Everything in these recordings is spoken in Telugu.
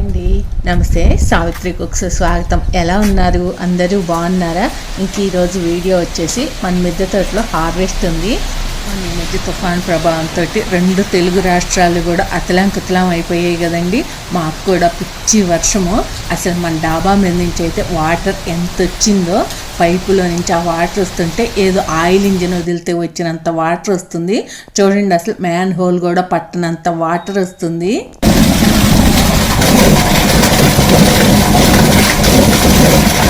అండి. నమస్తే సావిత్రి కుక్స్ స్వాగతం. ఎలా ఉన్నారు? అందరూ బాగున్నారా? ఇంక ఈరోజు వీడియో వచ్చేసి మన మిద్దె తోటలో హార్వెస్ట్ ఉంది. మన మధ్య తుఫాన్ ప్రభావంతో రెండు తెలుగు రాష్ట్రాలు కూడా అతలాంకుతలం అయిపోయాయి కదండి. మాకు కూడా పిచ్చి వర్షము. అసలు మన డాబా మీద నుంచి అయితే వాటర్ ఎంత వచ్చిందో పైపులో నుంచి ఆ వాటర్ వస్తుంటే ఏదో ఆయిల్ ఇంజిన్ వదిలితే వచ్చినంత వాటర్ వస్తుంది. చూడండి అసలు మ్యాన్ హోల్ కూడా పట్టనంత వాటర్ వస్తుంది. Thank you.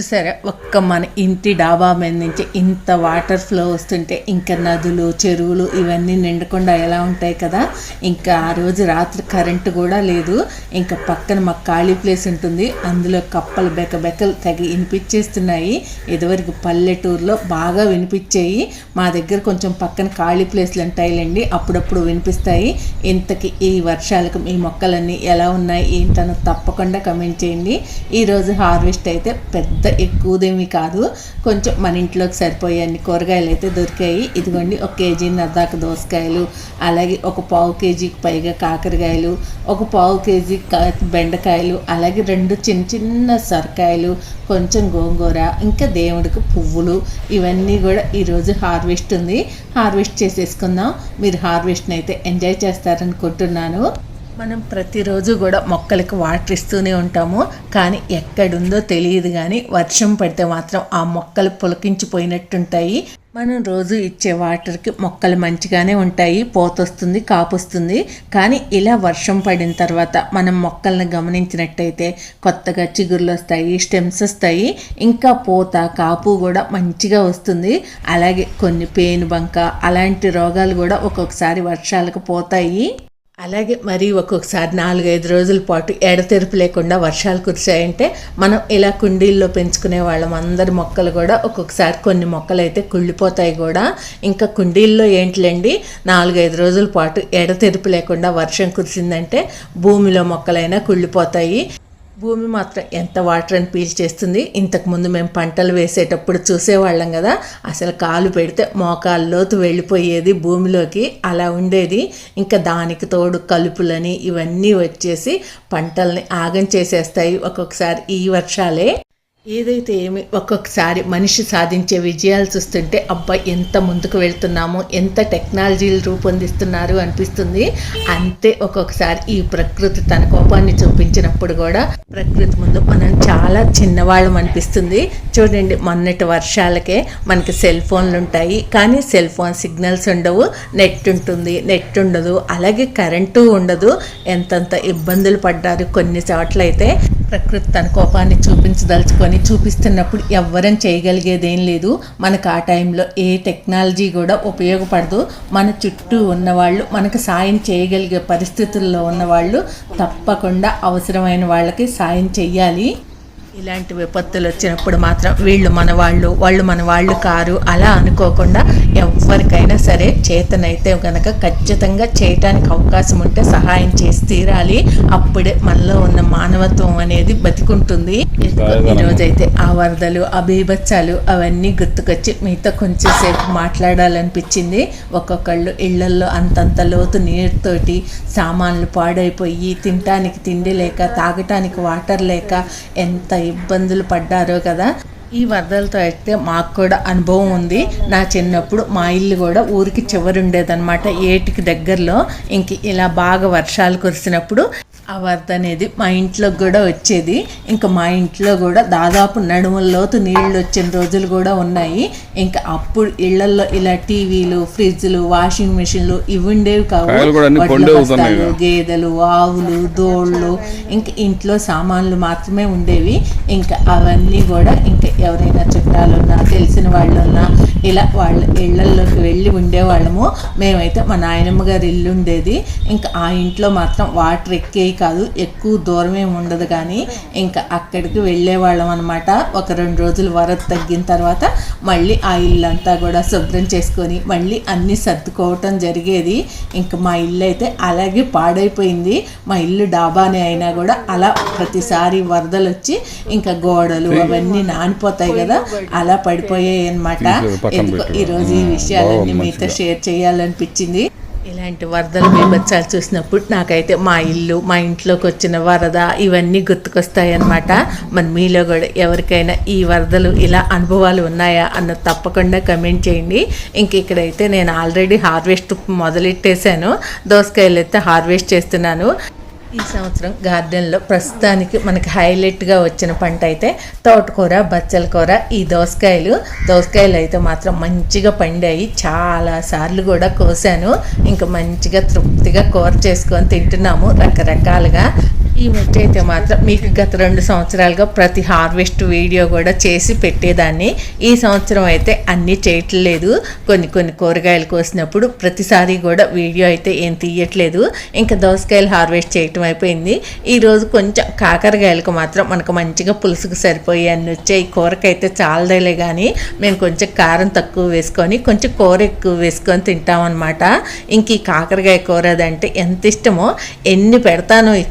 చూసారా? ఒక్క మన ఇంటి డాబా మీద నుంచి ఇంత వాటర్ ఫ్లో వస్తుంటే ఇంకా నదులు చెరువులు ఇవన్నీ నిండకుండా ఎలా ఉంటాయి కదా? ఇంకా ఆ రోజు రాత్రి కరెంటు కూడా లేదు. ఇంకా పక్కన మాకు ఖాళీ ప్లేస్ ఉంటుంది. అందులో కప్పలు బెక బెకలు తగి వినిపించేస్తున్నాయి. ఇదివరకు పల్లెటూరులో బాగా వినిపించాయి. మా దగ్గర కొంచెం పక్కన ఖాళీ ప్లేస్లు ఉంటాయిలేండి అప్పుడప్పుడు వినిపిస్తాయి. ఇంతకి ఈ వర్షాలకు మీ మొక్కలన్నీ ఎలా ఉన్నాయి ఏంటనో తప్పకుండా కమెంట్ చేయండి. ఈరోజు హార్వెస్ట్ అయితే పెద్ద ఎక్కువదేమీ కాదు. కొంచెం మన ఇంట్లోకి సరిపోయే అన్ని కూరగాయలు అయితే దొరికాయి. ఇదిగోండి ఒక కేజీ నర్దాక దోసకాయలు అలాగే ఒక పావు కేజీకి పైగా కాకరకాయలు ఒక పావు కేజీ బెండకాయలు అలాగే రెండు చిన్న చిన్న సొరకాయలు కొంచెం గోంగూర ఇంకా దేవుడికి పువ్వులు ఇవన్నీ కూడా ఈరోజు హార్వెస్ట్ ఉంది. హార్వెస్ట్ చేసేసుకుందాం. మీరు హార్వెస్ట్ని అయితే ఎంజాయ్ చేస్తారనుకుంటున్నాను. మనం ప్రతిరోజు కూడా మొక్కలకు వాటర్ ఇస్తూనే ఉంటాము. కానీ ఎక్కడుందో తెలియదు కానీ వర్షం పడితే మాత్రం ఆ మొక్కలు పులకించిపోయినట్టుంటాయి. మనం రోజు ఇచ్చే వాటర్కి మొక్కలు మంచిగానే ఉంటాయి. పోతొస్తుంది కాపుస్తుంది. కానీ ఇలా వర్షం పడిన తర్వాత మనం మొక్కలను గమనించినట్టయితే కొత్తగా చిగుర్లు వస్తాయి స్టెమ్స్ వస్తాయి. ఇంకా పూత కాపు కూడా మంచిగా వస్తుంది. అలాగే కొన్ని పేను బంక అలాంటి రోగాలు కూడా ఒక్కొక్కసారి వర్షాలకు పోతాయి. అలాగే మరి ఒక్కొక్కసారి నాలుగైదు రోజుల పాటు ఎడతెరుపు లేకుండా వర్షాలు కురిశాయంటే మనం ఇలా కుండీల్లో పెంచుకునే వాళ్ళం. అందరి మొక్కలు కూడా ఒక్కొక్కసారి కొన్ని మొక్కలు అయితే కుళ్ళిపోతాయి కూడా. ఇంకా కుండీల్లో ఏంటిలేండి? నాలుగైదు రోజుల పాటు ఎడతెరుపు లేకుండా వర్షం కురిసిందంటే భూమిలో మొక్కలైనా కుళ్ళిపోతాయి. భూమి మాత్రం ఎంత వాటర్ అని పీల్ చేస్తుంది? ఇంతకుముందు మేము పంటలు వేసేటప్పుడు చూసేవాళ్ళం కదా అసలు కాలు పెడితే మోకాలు లోతు వెళ్ళిపోయేది భూమిలోకి అలా ఉండేది. ఇంకా దానికి తోడు కలుపులని ఇవన్నీ వచ్చేసి పంటల్ని ఆగం చేసేస్తాయి ఒక్కొక్కసారి ఈ వర్షాలే. ఏదైతే ఏమి ఒక్కొక్కసారి మనిషి సాధించే విజయాలు చూస్తుంటే అబ్బాయి ఎంత ముందుకు వెళ్తున్నామో ఎంత టెక్నాలజీలు రూపొందిస్తున్నారు అనిపిస్తుంది. అంతే ఒక్కొక్కసారి ఈ ప్రకృతి తన కోపాన్ని చూపించినప్పుడు కూడా ప్రకృతి ముందు మనం చాలా చిన్నవాళ్ళం అనిపిస్తుంది. చూడండి మొన్నటి వర్షాలకే మనకి సెల్ ఫోన్లు ఉంటాయి కానీ సెల్ ఫోన్ సిగ్నల్స్ ఉండవు. నెట్ ఉంటుంది నెట్ ఉండదు. అలాగే కరెంటు ఉండదు. ఎంతంత ఇబ్బందులు పడ్డారు కొన్ని చోట్ల అయితే ప్రకృతి తన కోపాన్ని చూపించదలుచుకొని చూపిస్తున్నప్పుడు ఎవ్వరం చేయగలిగేదేం లేదు. మనకు ఆ టైంలో ఏ టెక్నాలజీ కూడా ఉపయోగపడదు. మన చుట్టూ ఉన్నవాళ్ళు మనకు సాయం చేయగలిగే పరిస్థితుల్లో ఉన్నవాళ్ళు తప్పకుండా అవసరమైన వాళ్ళకి సాయం చెయ్యాలి. ఇలాంటి విపత్తులు వచ్చినప్పుడు మాత్రం వీళ్ళు మన వాళ్ళు వాళ్ళు మన వాళ్ళు కారు అలా అనుకోకుండా ఎవరికైనా సరే చేతనైతే గనక ఖచ్చితంగా చేయటానికి అవకాశం ఉంటే సహాయం చేసి తీరాలి. అప్పుడే మనలో ఉన్న మానవత్వం అనేది బతికుంటుంది. ఈరోజైతే ఆ వరదలు ఆ బీభత్సాలు అవన్నీ గుర్తుకొచ్చి మీతో కొంచెం సేపు మాట్లాడాలనిపించింది. ఒక్కొక్కళ్ళు ఇళ్ళల్లో అంతంత లోతు నీరుతోటి సామాన్లు పాడైపోయి తినటానికి తిండి లేక తాగటానికి వాటర్ లేక ఎంత ఇబ్బందులు పడ్డారో కదా ఈ వరదలతో అయితే మాకు కూడా అనుభవం ఉంది. నా చిన్నప్పుడు మా ఇల్లు కూడా ఊరికి చివరి ఉండేదన్నమాట ఏటికి దగ్గరలో. ఇంక ఇలా బాగా వర్షాలు కురిసినప్పుడు ఆ వరద అనేది మా ఇంట్లోకి కూడా వచ్చేది. ఇంకా మా ఇంట్లో కూడా దాదాపు నడుముల లోతు నీళ్ళు వచ్చిన రోజులు కూడా ఉన్నాయి. ఇంకా అప్పుడు ఇళ్ళలో ఇలా టీవీలు ఫ్రిడ్జ్లు వాషింగ్ మిషన్లు ఇవి ఉండేవి కావు. గేదెలు ఆవులు దోళ్ళు ఇంకా ఇంట్లో సామాన్లు మాత్రమే ఉండేవి. ఇంకా అవన్నీ కూడా ఇంకా ఎవరైనా చుట్టాలున్నా తెలిసిన వాళ్ళున్నా ఇలా వాళ్ళ ఇళ్ళలోకి వెళ్ళి ఉండేవాళ్ళము. మేమైతే మా నాయనమ్మ గారి ఇల్లు ఉండేది. ఇంకా ఆ ఇంట్లో మాత్రం వాటర్ ఎక్కేవి కాదు ఎక్కువ దూరం ఏమి ఉండదు కానీ ఇంకా అక్కడికి వెళ్ళేవాళ్ళం అనమాట ఒక రెండు రోజులు వరద తగ్గిన తర్వాత మళ్ళీ ఆ ఇల్లు అంతా కూడా శుభ్రం చేసుకొని మళ్ళీ అన్నీ సర్దుకోవటం జరిగేది. ఇంకా మా ఇల్లు అయితే అలాగే పాడైపోయింది. మా ఇల్లు డాబానే అయినా కూడా అలా ప్రతిసారి వరదలు వచ్చి ఇంకా గోడలు అవన్నీ నానిపోతాయి కదా అలా పడిపోయాయి అనమాట ఎందుకో ఈరోజు ఈ విషయాలన్నీ మీతో షేర్ చేయాలనిపించింది. ఇలాంటి వరదలు బీభత్సాలు చూసినప్పుడు నాకైతే మా ఇల్లు మా ఇంట్లోకి వచ్చిన వరద ఇవన్నీ గుర్తుకొస్తాయి అన్నమాట మరి మీలో కూడా ఎవరికైనా ఈ వరదలు ఇలా అనుభవాలు ఉన్నాయా అన్న తప్పకుండా కమెంట్ చేయండి. ఇంక ఇక్కడైతే నేను ఆల్రెడీ హార్వెస్ట్ మొదలెట్టేశాను. దోసకాయలు అయితే హార్వెస్ట్ చేస్తున్నాను. ఈ సంవత్సరం గార్డెన్లో ప్రస్తుతానికి మనకి హైలైట్గా వచ్చిన పంట అయితే తోటకూర బచ్చల కూర ఈ దోసకాయలు. దోసకాయలు అయితే మాత్రం మంచిగా పండాయి. చాలా సార్లు కూడా కోసాను. ఇంకా మంచిగా తృప్తిగా కూర చేసుకొని తింటున్నాము రకరకాలుగా. ఈ మధ్య అయితే మాత్రం మీకు గత రెండు సంవత్సరాలుగా ప్రతి హార్వెస్ట్ వీడియో కూడా చేసి పెట్టేదాన్ని. ఈ సంవత్సరం అయితే అన్నీ చేయట్లేదు. కొన్ని కొన్ని కూరగాయలు కోసినప్పుడు ప్రతిసారి కూడా వీడియో అయితే ఏం తీయట్లేదు. ఇంకా దోసకాయలు హార్వెస్ట్ చేయటం అయిపోయింది. ఈరోజు కొంచెం కాకరకాయలకు మాత్రం మనకు మంచిగా పులుసుకు సరిపోయి అన్ని వచ్చాయి. కూరకైతే చాలదేలే కానీ మేము కొంచెం కారం తక్కువ వేసుకొని కొంచెం కూర ఎక్కువ వేసుకొని తింటామన్నమాట. ఇంక ఈ కాకరకాయ కూర అదంటే ఎంత ఇష్టమో ఎన్ని పెడతానో ఈ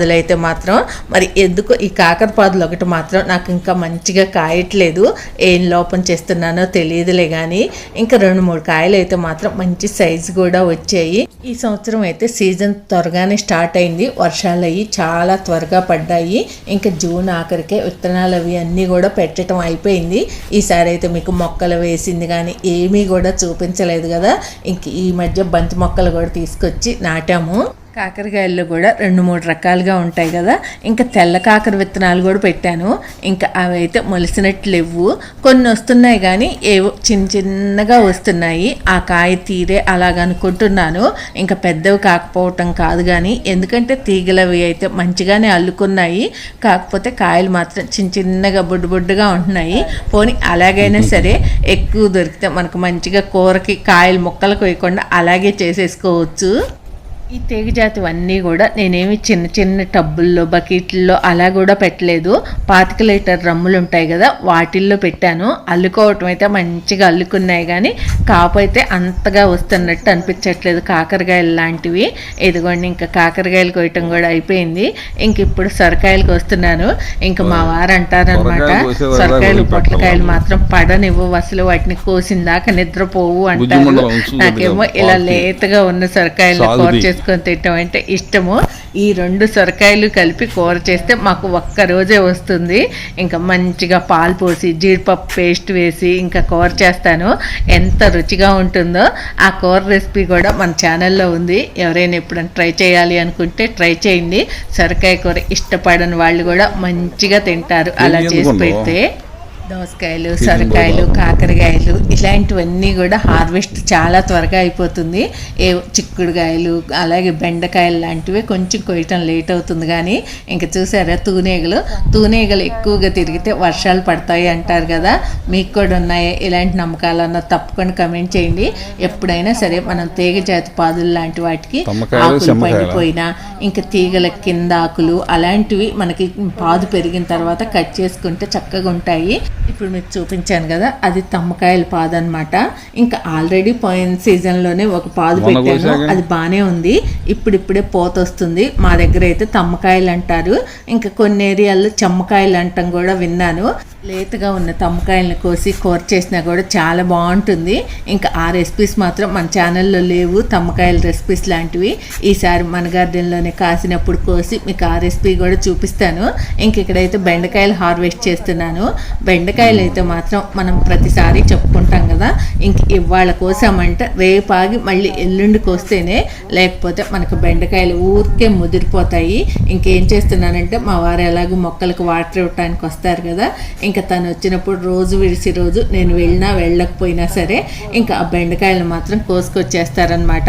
కాకరపాదులు అయితే మాత్రం మరి ఎందుకో ఈ కాకరపాదులు ఒకటి మాత్రం నాకు ఇంకా మంచిగా కాయట్లేదు ఏం లోపం చేస్తున్నానో తెలియదులే కానీ ఇంకా రెండు మూడు కాయలు అయితే మాత్రం మంచి సైజు కూడా వచ్చాయి. ఈ సంవత్సరం అయితే సీజన్ త్వరగానే స్టార్ట్ అయింది వర్షాలు అయ్యి చాలా త్వరగా పడ్డాయి ఇంకా జూన్ ఆఖరికే విత్తనాలు అవి అన్నీ కూడా పెట్టడం అయిపోయింది. ఈసారి అయితే మీకు మొక్కలు వేసింది కానీ ఏమీ కూడా చూపించలేదు కదా ఇంక ఈ మధ్య బంతి మొక్కలు కూడా తీసుకొచ్చి నాటాము. కాకరకాయల్లో కూడా రెండు మూడు రకాలుగా ఉంటాయి కదా. ఇంకా తెల్ల కాకర విత్తనాలు కూడా పెట్టాను. ఇంకా అవి అయితే మొలిసినట్లు లేవు. కొన్ని వస్తున్నాయి కానీ ఏవో చిన్న చిన్నగా వస్తున్నాయి. ఆ కాయ తీరే అలాగనుకుంటున్నాను ఇంకా పెద్దవి కాకపోవటం కాదు కానీ ఎందుకంటే తీగలవి అయితే మంచిగానే అల్లుకున్నాయి. కాకపోతే కాయలు మాత్రం చిన్న చిన్నగా బొడ్డు బొడ్డుగా ఉంటున్నాయి. పోనీ అలాగైనా సరే ఎక్కువ దొరికితే మనకు మంచిగా కూరకి కాయలు ముక్కలకు వేయకుండా అలాగే చేసేసుకోవచ్చు. ఈ తీగజాతి అన్నీ కూడా నేనేమి చిన్న చిన్న టబ్బుల్లో బకెట్లలో అలా కూడా పెట్టలేదు. పాతిక లీటర్ రమ్ములు ఉంటాయి కదా వాటిల్లో పెట్టాను. అల్లుకోవటం అయితే మంచిగా అల్లుకున్నాయి కానీ కాపు అయితే అంతగా వస్తున్నట్టు అనిపించట్లేదు. కాకరకాయలు లాంటివి. ఇదిగోండి ఇంకా కాకరకాయలు కొయ్యటం కూడా అయిపోయింది. ఇంక ఇప్పుడు సొరకాయలకు వస్తున్నాను. ఇంకా మా వారు అంటారనమాట సొరకాయలు. పొట్లకాయలు మాత్రం పడనివ్వు. అసలు వాటిని కోసిందాక నిద్రపోవు అంటారు. నాకేమో ఇలా. లేతగా ఉన్న సొరకాయలు కూర సాగుది. చేసుకొని తింటాం అంటే ఇష్టము. ఈ రెండు సొరకాయలు కలిపి కూర చేస్తే మాకు ఒక్క రోజే వస్తుంది. ఇంకా మంచిగా పాలు పోసి జీడిపప్పు పేస్ట్ వేసి ఇంకా కూర చేస్తాను. ఎంత రుచిగా ఉంటుందో. ఆ కూర రెసిపీ కూడా మన ఛానల్లో ఉంది. ఎవరైనా ఎప్పుడైనా ట్రై చేయాలి అనుకుంటే ట్రై చేయండి. సొరకాయ కూర ఇష్టపడని వాళ్ళు కూడా మంచిగా తింటారు. అలా చేసి? పెడితే దోసకాయలు సొరకాయలు కాకరకాయలు ఇలాంటివన్నీ కూడా హార్వెస్ట్ చాలా త్వరగా అయిపోతుంది. ఏ చిక్కుడుకాయలు అలాగే బెండకాయలు లాంటివి కొంచెం కొయ్యటం లేట్ అవుతుంది. కానీ ఇంకా చూసారా తూనేగలు? తూనేగలు ఎక్కువగా తిరిగితే వర్షాలు పడతాయి అంటారు కదా. మీకు కూడా ఉన్నాయా? ఇలాంటి నమ్మకాలు అన్న తప్పకుండా కమెంట్ చేయండి. ఎప్పుడైనా సరే మనం తీగ జాతి పాదులు లాంటి వాటికి ఆకులు? పడిపోయినా ఇంకా తీగల కింద ఆకులు అలాంటివి మనకి పాదు పెరిగిన తర్వాత కట్ చేసుకుంటే చక్కగా ఉంటాయి. ఇప్పుడు మీకు చూపించాను కదా అది తమ్మకాయల పాదు అనమాట ఇంకా ఆల్రెడీ పోయిన సీజన్లోనే ఒక పాదు పెట్టాను? అది బాగానే ఉంది. ఇప్పుడిప్పుడే పోత వస్తుంది మా దగ్గర అయితే తమ్మకాయలు అంటారు ఇంకా కొన్ని ఏరియాల్లో చెమ్మకాయలు అంటాం కూడా విన్నాను. లేతగా ఉన్న తమ్మకాయలను కోసి కూర చేసినా కూడా చాలా బాగుంటుంది. ఇంకా ఆ రెసిపీస్ మాత్రం మన ఛానల్లో లేవు. తమ్మకాయల రెసిపీస్ లాంటివి ఈసారి మన గార్డెన్లోనే కాసినప్పుడు కోసి మీకు ఆ రెసిపీ కూడా చూపిస్తాను. ఇంక ఇక్కడైతే బెండకాయలు హార్వెస్ట్ చేస్తున్నాను. బెండకాయలు అయితే మాత్రం మనం ప్రతిసారి చెప్పుకుంటాం కదా. ఇంక ఇవాళ కోసామంటే రేపాగి మళ్ళీ ఎల్లుండి కోస్తేనే లేకపోతే మనకు బెండకాయలు ఊరికే ముదిరిపోతాయి. ఇంకేం చేస్తున్నానంటే మా వారు ఎలాగో మొక్కలకు వాటర్ ఇవ్వటానికి వస్తారు కదా. ఇంకా తను వచ్చినప్పుడు రోజు విడిసి రోజు నేను వెళ్ళినా వెళ్ళకపోయినా సరే ఇంకా ఆ బెండకాయలు మాత్రం కోసుకొచ్చేస్తారనమాట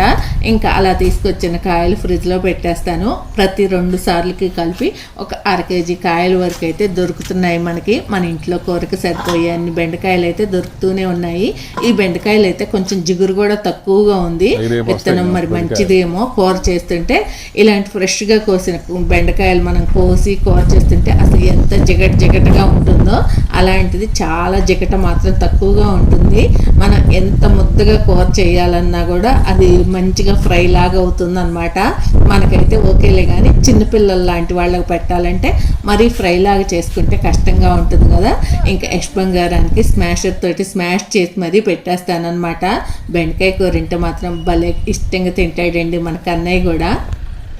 ఇంకా అలా తీసుకొచ్చిన కాయలు ఫ్రిడ్జ్లో పెట్టేస్తాను. ప్రతి రెండు సార్లకి కలిపి ఒక అర కేజీ కాయల వరకు అయితే దొరుకుతున్నాయి మనకి. మన ఇంట్లో కూరకు సరిపోయే అన్ని బెండకాయలు అయితే దొరుకుతూనే ఉన్నాయి. ఈ బెండకాయలు అయితే కొంచెం జిగురు కూడా తక్కువగా ఉంది. విత్తనం మరి. మంచిదేమో కూర చేస్తుంటే ఇలాంటి ఫ్రెష్గా కోసిన బెండకాయలు మనం కోసి కూర చేస్తుంటే అసలు ఎంత జిగట జిగటగా ఉంటుందో అలాంటిది చాలా జిగట మాత్రం తక్కువగా ఉంటుంది. మనం ఎంత ముద్దగా కూర చేయాలన్నా కూడా అది మంచిగా ఫ్రై లాగా అవుతుంది అనమాట మనకైతే ఓకేలే కానీ చిన్నపిల్లలు లాంటి వాళ్ళకి పెట్టాలంటే మరీ ఫ్రై లాగా చేసుకుంటే కష్టంగా ఉంటుంది కదా. ఇంకా యష్ బంగారానికి స్మాషర్ తోటి స్మాష్ చేసి మరీ పెట్టేస్తానమాట బెండకాయ కూర మాత్రం భలే ఇష్టంగా తింటాడండి మన కన్నయ్య కూడా.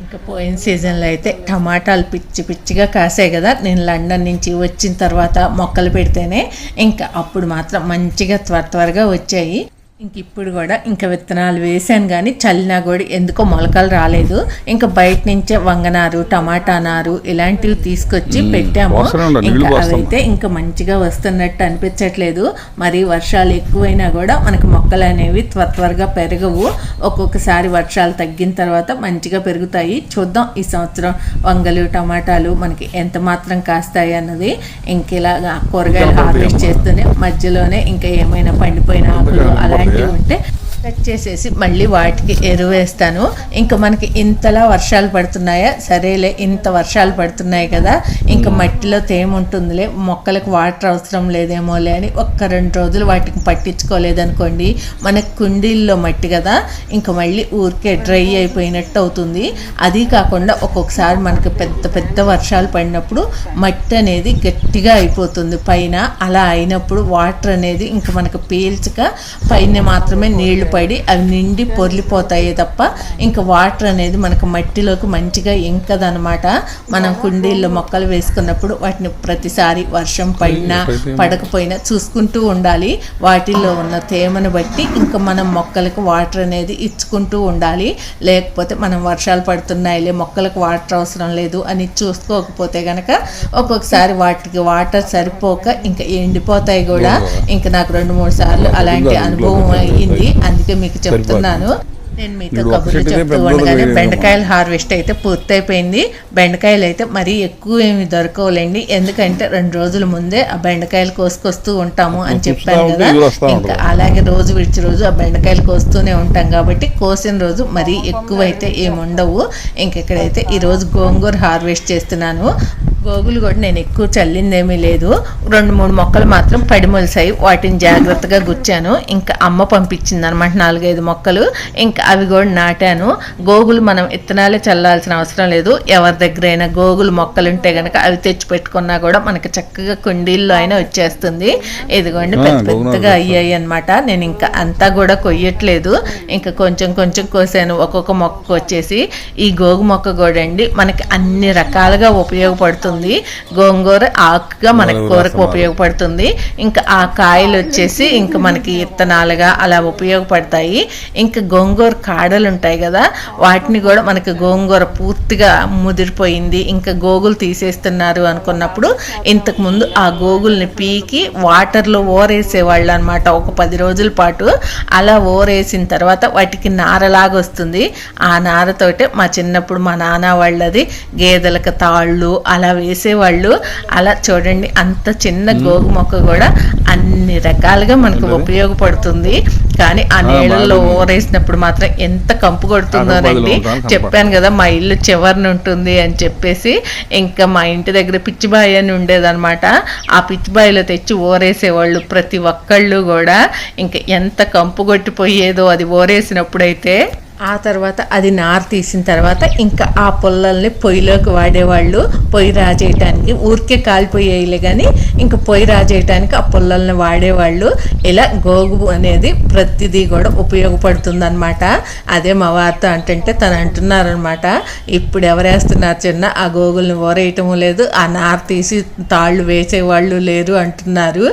ఇంకా పోయిన సీజన్లో అయితే టమాటాలు పిచ్చి పిచ్చిగా కాసాయి కదా. నేను లండన్ నుంచి వచ్చిన తర్వాత మొక్కలు పెడితేనే ఇంకా అప్పుడు మాత్రం మంచిగా త్వర త్వరగా వచ్చాయి. ఇంక ఇప్పుడు కూడా ఇంకా విత్తనాలు వేసాను కానీ చల్లినా కూడా ఎందుకో మొలకలు రాలేదు. ఇంకా బయట నుంచే వంగనారు టమాటా నారు ఇలాంటివి తీసుకొచ్చి పెట్టాము. ఇంకా. అవైతే ఇంకా మంచిగా వస్తున్నట్టు అనిపించట్లేదు. మరి వర్షాలు ఎక్కువైనా కూడా మనకి మొక్కలు అనేవి త్వర త్వరగా పెరగవు. ఒక్కొక్కసారి వర్షాలు తగ్గిన తర్వాత మంచిగా పెరుగుతాయి. చూద్దాం ఈ సంవత్సరం వంగలు టమాటాలు మనకి ఎంత మాత్రం కాస్తాయి అన్నది ఇంక ఇలా కూరగాయలు హార్వెస్ట్ చేస్తూనే మధ్యలోనే ఇంకా ఏమైనా పండిపోయిన ఆకులు అలాంటివి ఉంటే కట్ చేసేసి మళ్ళీ వాటికి ఎరువు వేస్తాను ఇంకా మనకి ఇంతలా వర్షాలు పడుతున్నాయా? సరేలే ఇంత వర్షాలు పడుతున్నాయి కదా. ఇంకా మట్టిలో తేమ ఉంటుందిలే. మొక్కలకు వాటర్ అవసరం లేదేమోలే అని ఒక్క రెండు రోజులు వాటికి పట్టించుకోలేదనుకోండి. మనకి కుండీల్లో మట్టి కదా. ఇంకా మళ్ళీ ఊరికే డ్రై అయిపోయినట్టు అవుతుంది. అది కాకుండా ఒక్కొక్కసారి మనకి పెద్ద పెద్ద వర్షాలు పడినప్పుడు మట్టి అనేది గట్టిగా అయిపోతుంది. పైన అలా అయినప్పుడు వాటర్ అనేది ఇంకా మనకు పీల్చక పైన మాత్రమే నీళ్ళు పడి అవి నిండి పొర్లిపోతాయి తప్ప ఇంకా వాటర్ అనేది మనకు మట్టిలోకి మంచిగా ఇంకదనమాట. మనం కుండీల్లో మొక్కలు వేసుకున్నప్పుడు వాటిని ప్రతిసారి వర్షం పడినా పడకపోయినా చూసుకుంటూ ఉండాలి. వాటిల్లో ఉన్న తేమను బట్టి ఇంకా మనం మొక్కలకు వాటర్ అనేది ఇచ్చుకుంటూ ఉండాలి. లేకపోతే మనం వర్షాలు పడుతున్నాయిలే మొక్కలకు వాటర్ అవసరం లేదు అని చూసుకోకపోతే గనక ఒక్కొక్కసారి వాటికి వాటర్ సరిపోక ఇంకా ఎండిపోతాయి కూడా. ఇంకా నాకు రెండు మూడు సార్లు అలాంటి అనుభవం అయ్యింది అందుకే మీకు చెప్తున్నాను. నేను మీతో కబుర్లు చెప్తూ ఉండగానే. బెండకాయల హార్వెస్ట్ అయితే పూర్తయిపోయింది. బెండకాయలు అయితే మరీ ఎక్కువ ఏమి దొరకవులేండి. ఎందుకంటే రెండు రోజుల ముందే ఆ బెండకాయలు కోసుకొస్తూ ఉంటాము అని చెప్పాను కదా. ఇంకా. అలాగే రోజు విడిచి రోజు ఆ బెండకాయలు కోస్తూనే ఉంటాం కాబట్టి కోసిన రోజు మరీ ఎక్కువ అయితే ఏమి ఉండవు ఇంక ఇక్కడైతే ఈరోజు గోంగూర హార్వెస్ట్ చేస్తున్నాను. గోగులు కూడా నేను ఎక్కువ చల్లిందేమీ లేదు. రెండు మూడు మొక్కలు మాత్రం పడిమొలిసాయి వాటిని జాగ్రత్తగా గుచ్చాను. ఇంకా అమ్మ పంపించింది అనమాట నాలుగైదు మొక్కలు. ఇంకా అవి కూడా నాటాను. గోగులు మనం ఇత్తనాలే చల్లాల్సిన అవసరం లేదు. ఎవరి దగ్గరైనా గోగులు మొక్కలు ఉంటే గనక అవి తెచ్చి పెట్టుకున్నా కూడా మనకి చక్కగా కుండీల్లో అయినా వచ్చేస్తుంది. ఇదిగోండి పెద్ద పెద్దగా అయ్యాయి అనమాట నేను ఇంకా అంతా కూడా కొయ్యట్లేదు. ఇంకా కొంచెం కొంచెం కోసాను. ఒక్కొక్క మొక్కకు వచ్చేసి ఈ గోగు మొక్క కూడా అండి. మనకి అన్ని రకాలుగా ఉపయోగపడుతుంది. గోంగూర ఆకుగా మనకి కూరకు. ఉపయోగపడుతుంది. ఇంకా ఆ కాయలు వచ్చేసి ఇంకా మనకి ఇత్తనాలుగా అలా ఉపయోగపడతాయి. ఇంకా గోంగూర కాడలు ఉంటాయి కదా వాటిని కూడా మనకి గోంగూర పూర్తిగా ముదిరిపోయింది. ఇంకా గోగులు తీసేస్తున్నారు అనుకున్నప్పుడు ఇంతకు ముందు ఆ గోగుల్ని పీకి వాటర్లో ఓరేసేవాళ్ళు అనమాట ఒక పది రోజుల పాటు అలా ఓరేసిన తర్వాత వాటికి నారలాగా వస్తుంది. ఆ నారతోటే మా చిన్నప్పుడు మా నాన్న వాళ్ళది గేదెలకు తాళ్ళు అలా వేసేవాళ్ళు. అలా చూడండి అంత చిన్న గోగు మొక్క కూడా అన్ని రకాలుగా మనకు ఉపయోగపడుతుంది. కానీ ఆ నీళ్ళల్లో ఓరేసినప్పుడు మాత్రం ఎంత కంపు కొడుతుందోనండి చెప్పాను కదా మా ఇల్లు చివరిన ఉంటుంది అని చెప్పేసి ఇంకా మా ఇంటి దగ్గర పిచ్చిబాయి అని ఉండేదన్నమాట. ఆ పిచ్చిబాయిలో తెచ్చి ఓరేసేవాళ్ళు ప్రతి ఒక్కళ్ళు కూడా. ఇంకా ఎంత కంపు కొట్టిపోయేదో అది ఓరేసినప్పుడైతే ఆ తర్వాత అది నార తీసిన తర్వాత ఇంకా ఆ పుల్లల్ని పొయ్యిలోకి వాడేవాళ్ళు పొయ్యి రాజేయటానికి ఊరికే కాలిపోయేయలే కానీ ఇంకా పొయ్యి రాజేయటానికి ఆ పుల్లల్ని వాడేవాళ్ళు. ఇలా గోగు అనేది ప్రతిదీ కూడా ఉపయోగపడుతుంది అనమాట అదే మా వార్త అంటుంటే తను అంటున్నారనమాట ఇప్పుడు ఎవరేస్తున్నారు చిన్న ఆ గోగుల్ని ఓరేయటము లేదు ఆ నార తీసి తాళ్ళు వేసేవాళ్ళు లేరు అంటున్నారు.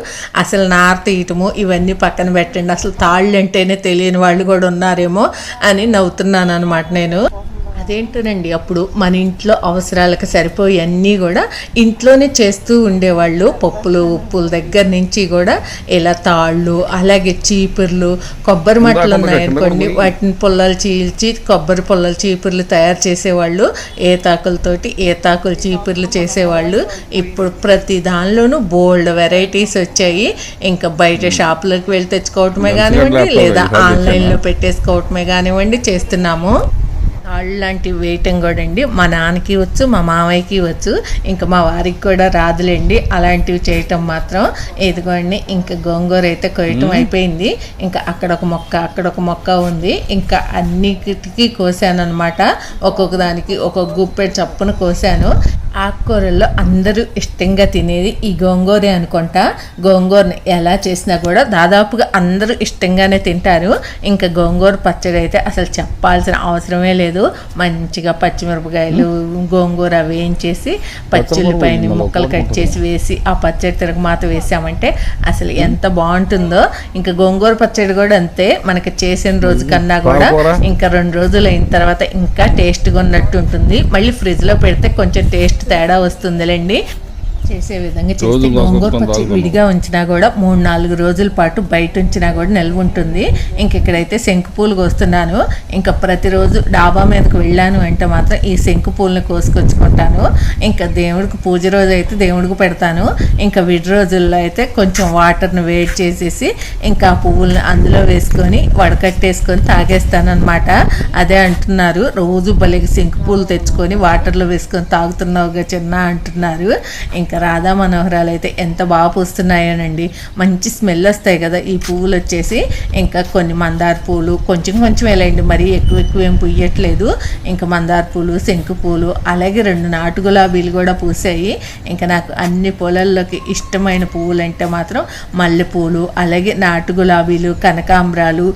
అసలు నార తీయటము ఇవన్నీ పక్కన పెట్టండి అసలు తాళ్ళు అంటేనే తెలియని వాళ్ళు కూడా ఉన్నారేమో అని అవుతున్నాను అనమాట నేను. అదేంటోనండి అప్పుడు మన ఇంట్లో అవసరాలకు సరిపోయి అన్నీ కూడా ఇంట్లోనే చేస్తూ ఉండేవాళ్ళు. పప్పులు ఉప్పుల దగ్గర నుంచి కూడా ఇలా తాళ్ళు అలాగే చీపుర్లు కొబ్బరి మట్టలు ఉన్నాయనుకోండి వాటిని పుల్లలు చీల్చి కొబ్బరి పుల్లలు చీపుర్లు తయారు చేసేవాళ్ళు. ఏ తాకులతోటి ఏ తాకులు చీపుర్లు చేసేవాళ్ళు. ఇప్పుడు ప్రతి దానిలోనూ బోల్డ్ వెరైటీస్ వచ్చాయి. ఇంకా బయట షాపులకు వెళ్ళి తెచ్చుకోవటమే కానివ్వండి లేదా ఆన్లైన్లో పెట్టేసుకోవటమే కానివ్వండి చేస్తున్నాము. లాంటి వేయటం కూడా అండి. మా నాన్నకి వచ్చు మా మామయ్యకి వచ్చు ఇంకా మా వారికి కూడా రాదులేండి. అలాంటివి చేయటం మాత్రం ఇదిగోండి ఇంకా గోంగూర అయితే కొయ్యటం అయిపోయింది. ఇంకా అక్కడ ఒక మొక్క అక్కడ ఒక మొక్క ఉంది. ఇంకా అన్నిటికీ కోసాను అనమాట ఒక్కొక్క దానికి ఒక్కొక్క గుప్పెడు చప్పున కోసాను. ఆకుకూరల్లో అందరూ ఇష్టంగా తినేది ఈ గోంగూరే అనుకుంటా. గోంగూరని ఎలా చేసినా కూడా దాదాపుగా అందరూ ఇష్టంగానే తింటారు. ఇంకా గోంగూర పచ్చడి అయితే అసలు చెప్పాల్సిన అవసరమే లేదు. మంచిగా పచ్చిమిరపకాయలు గోంగూర వేయించేసి పచ్చిల్లిపాయని ముక్కలు కట్ చేసి వేసి ఆ పచ్చడి తిరగమాత వేసామంటే అసలు ఎంత బాగుంటుందో. ఇంకా గోంగూర పచ్చడి కూడా అంతే. మనకి చేసిన రోజు కన్నా కూడా ఇంకా రెండు రోజులు అయిన తర్వాత ఇంకా టేస్ట్గా ఉన్నట్టు ఉంటుంది. మళ్ళీ ఫ్రిడ్జ్లో పెడితే కొంచెం టేస్ట్ తేడా వస్తుందిలేండి. చేసే విధంగా చేస్తే గోంగూర పచ్చడి విడిగా ఉంచినా కూడా మూడు నాలుగు రోజుల పాటు బయట ఉంచినా కూడా నిల్వ ఉంటుంది. ఇంక ఇక్కడైతే శంకు పూలు కోస్తున్నాను. ఇంకా ప్రతిరోజు డాబా మీదకి వెళ్ళాను అంటే మాత్రం ఈ శంకు పూలను కోసుకొచ్చుకుంటాను. ఇంకా దేవుడికి పూజ రోజు అయితే దేవుడికి పెడతాను. ఇంకా విడి రోజుల్లో అయితే కొంచెం వాటర్ని వేడి చేసేసి ఇంకా పువ్వులను అందులో వేసుకొని వడకట్టేసుకొని తాగేస్తాను అనమాట అదే అంటున్నారు. రోజు భలేకి శంకు పూలు తెచ్చుకొని వాటర్లో వేసుకొని తాగుతున్నావుగా చిన్న అంటున్నారు. ఇంకా రాధా మనోహరాలు అయితే ఎంత బాగా పూస్తున్నాయోనండి. మంచి స్మెల్ వస్తాయి కదా ఈ పువ్వులు వచ్చేసి. ఇంకా కొన్ని మందార పూలు కొంచెం కొంచెం వెళ్ళండి మరీ ఎక్కువ ఎక్కువ ఏం పుయ్యట్లేదు ఇంకా మందార పూలు శంకు పూలు అలాగే రెండు నాటు గులాబీలు కూడా పూసాయి. ఇంకా నాకు అన్ని పొలాల్లోకి ఇష్టమైన పువ్వులు అంటే మాత్రం మల్లెపూలు అలాగే నాటు గులాబీలు కనకాంబరాలు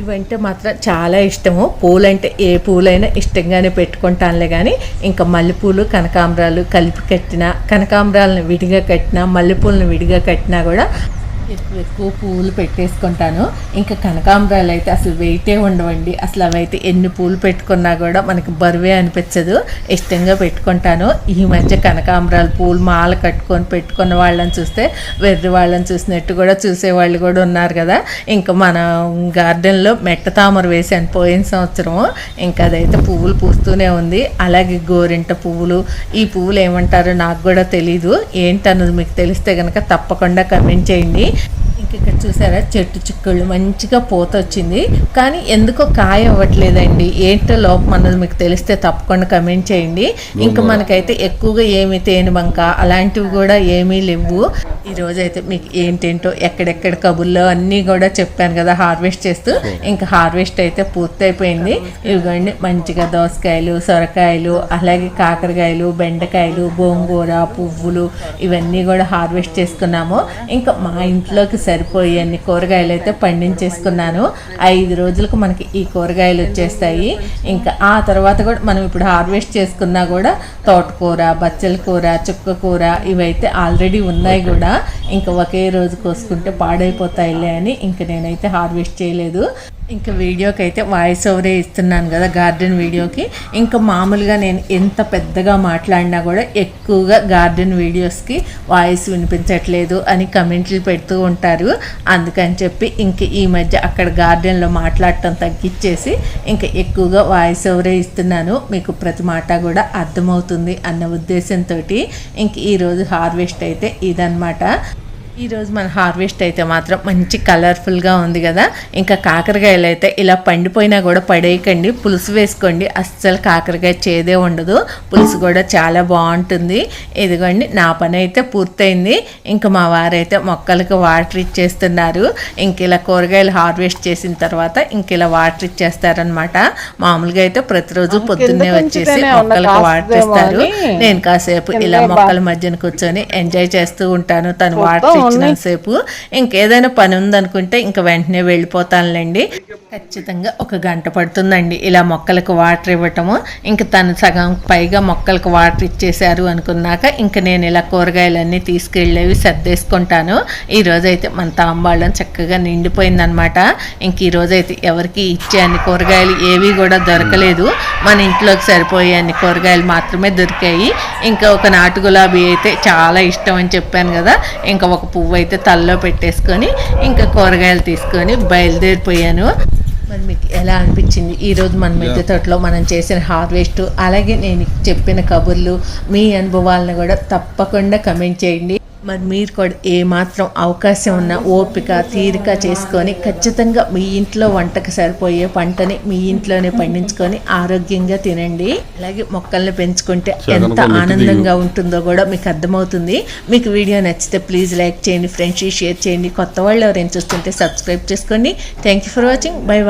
ఇవంటే మాత్రం చాలా ఇష్టము. పూలంటే ఏ పూలైనా ఇష్టంగానే పెట్టుకుంటానులే కానీ ఇంకా మల్లెపూలు కనకాంబరాలు కలిపి కట్టినా కనకాంబరాలను విడిగా కట్టినా మల్లెపూలను విడిగా కట్టినా కూడా ఎక్కువ ఎక్కువ పూలు పెట్టేసుకుంటాను. ఇంకా కనకాంబరాలు అయితే అసలు వెయిటే ఉండవండి. అసలు అవైతే ఎన్ని పూలు పెట్టుకున్నా కూడా మనకి బరువే అనిపించదు. ఇష్టంగా పెట్టుకుంటాను. ఈ మధ్య కనకాంబరాలు పూలు మాల కట్టుకొని పెట్టుకున్న వాళ్ళని చూస్తే వెర్రి వాళ్ళని చూసినట్టు కూడా చూసేవాళ్ళు కూడా ఉన్నారు కదా. ఇంకా మన గార్డెన్లో మెట్ట తామర వేసాను పోయిన సంవత్సరం. ఇంకా అదైతే పువ్వులు పూస్తూనే ఉంది. అలాగే గోరింట పువ్వులు ఈ పువ్వులు ఏమంటారో నాకు కూడా తెలీదు. ఏంటన్నది మీకు తెలిస్తే కనుక తప్పకుండా కమెంట్ చేయండి. life. ఇంక ఇక్కడ చూసారా? చెట్టు చిక్కుళ్ళు మంచిగా పూత వచ్చింది కానీ ఎందుకో కాయ అవ్వట్లేదండి. ఏంటో లోపం అన్నది మీకు తెలిస్తే తప్పకుండా కమెంట్ చేయండి. ఇంకా మనకైతే ఎక్కువగా ఏమి తేనె బంక అలాంటివి కూడా ఏమీ లేవు. ఈ రోజు అయితే మీకు ఏంటేంటో ఎక్కడెక్కడ కబుర్లో అన్నీ కూడా చెప్పాను కదా హార్వెస్ట్ చేస్తూ. ఇంకా హార్వెస్ట్ అయితే పూర్తయిపోయింది. ఇవిగోండి మంచిగా దోసకాయలు సొరకాయలు అలాగే కాకరకాయలు బెండకాయలు గోంగూర పువ్వులు ఇవన్నీ కూడా హార్వెస్ట్ చేసుకున్నాము. ఇంకా మా ఇంట్లోకి సరిపోయే అన్ని కూరగాయలు అయితే పండించేసుకున్నాను. ఐదు రోజులకు మనకి ఈ కూరగాయలు వచ్చేస్తాయి. ఇంకా ఆ తర్వాత కూడా మనం ఇప్పుడు హార్వెస్ట్ చేసుకున్నా కూడా తోటకూర బచ్చల కూర చుక్క కూర ఇవైతే ఆల్రెడీ ఉన్నాయి కూడా. ఇంకా ఒకే రోజు కోసుకుంటే పాడైపోతాయిలే అని ఇంకా నేనైతే హార్వెస్ట్ చేయలేదు. ఇంకా వీడియోకి అయితే వాయిస్ ఓవరే ఇస్తున్నాను కదా గార్డెన్ వీడియోకి. ఇంకా మామూలుగా నేను ఎంత పెద్దగా మాట్లాడినా కూడా ఎక్కువగా గార్డెన్ వీడియోస్కి వాయిస్ వినిపించట్లేదు అని కమెంట్లు పెడుతూ ఉంటారు. అందుకని చెప్పి ఇంక ఈ మధ్య అక్కడ గార్డెన్లో మాట్లాడటం తగ్గించేసి ఇంకా ఎక్కువగా వాయిస్ ఓవరే ఇస్తున్నాను. మీకు ప్రతి మాట కూడా అర్థమవుతుంది అన్న ఉద్దేశంతో ఇంక ఈరోజు హార్వెస్ట్ అయితే ఇదనమాట ఈరోజు మన హార్వెస్ట్ అయితే మాత్రం మంచి కలర్ఫుల్గా ఉంది కదా. ఇంకా కాకరకాయలు అయితే ఇలా పండిపోయినా కూడా పడేయకండి. పులుసు వేసుకోండి. అస్సలు కాకరకాయ చేదే ఉండదు. పులుసు కూడా చాలా బాగుంటుంది. ఇదిగోండి నా పని అయితే పూర్తయింది. ఇంకా మా వారైతే మొక్కలకు వాటర్ ఇచ్చేస్తున్నారు. ఇంక ఇలా కూరగాయలు హార్వెస్ట్ చేసిన తర్వాత ఇంక ఇలా వాటర్ ఇచ్చేస్తారనమాట మామూలుగా అయితే ప్రతిరోజు పొద్దున్నే వచ్చేసి మొక్కలకు వాటర్ ఇస్తారు. నేను కాసేపు ఇలా మొక్కల మధ్యన కూర్చొని ఎంజాయ్ చేస్తూ ఉంటాను. తను వాటర్ కనిపించిన సేపు ఇంకేదైనా పని ఉందనుకుంటే ఇంకా వెంటనే వెళ్ళిపోతానులేండి. ఖచ్చితంగా ఒక గంట పడుతుందండి. ఇలా మొక్కలకు వాటర్ ఇవ్వటము. ఇంకా తను సగం పైగా మొక్కలకు వాటర్ ఇచ్చేశారు అనుకున్నాక ఇంకా నేను ఇలా కూరగాయలన్నీ తీసుకెళ్ళేవి సర్దేసుకుంటాను. ఈ రోజైతే మన తాంబాళ్ళం చక్కగా నిండిపోయిందనమాట. ఇంక ఈ రోజైతే ఎవరికి ఇచ్చే అన్ని కూరగాయలు ఏవి కూడా దొరకలేదు. మన ఇంట్లోకి సరిపోయే అన్ని కూరగాయలు మాత్రమే దొరికాయి. ఇంకా ఒక నాటు గులాబీ అయితే చాలా ఇష్టం అని చెప్పాను కదా. ఇంకా ఒక పువ్వు అయితే తల్లో పెట్టేసుకొని ఇంకా కూరగాయలు తీసుకొని బయలుదేరిపోయాను. మరి మీకు ఎలా అనిపించింది? ఈరోజు మన మిద్దె తోటలో మనం చేసిన హార్వెస్ట్. అలాగే నేను చెప్పిన కబుర్లు మీ అనుభవాలను కూడా తప్పకుండా కమెంట్ చేయండి. మరి మీరు కూడా ఏమాత్రం అవకాశం ఉన్న ఓపిక తీరిక చేసుకొని ఖచ్చితంగా మీ ఇంట్లో వంటకు సరిపోయే పంటని మీ ఇంట్లోనే పండించుకొని ఆరోగ్యంగా తినండి. అలాగే మొక్కల్ని పెంచుకుంటే ఎంత ఆనందంగా ఉంటుందో కూడా మీకు అర్థమవుతుంది. మీకు వీడియో నచ్చితే ప్లీజ్ లైక్ చేయండి ఫ్రెండ్స్ షేర్ చేయండి. కొత్త వాళ్ళు ఎవరైనా చూస్తుంటే సబ్స్క్రైబ్ చేసుకోండి. Thank you for watching bye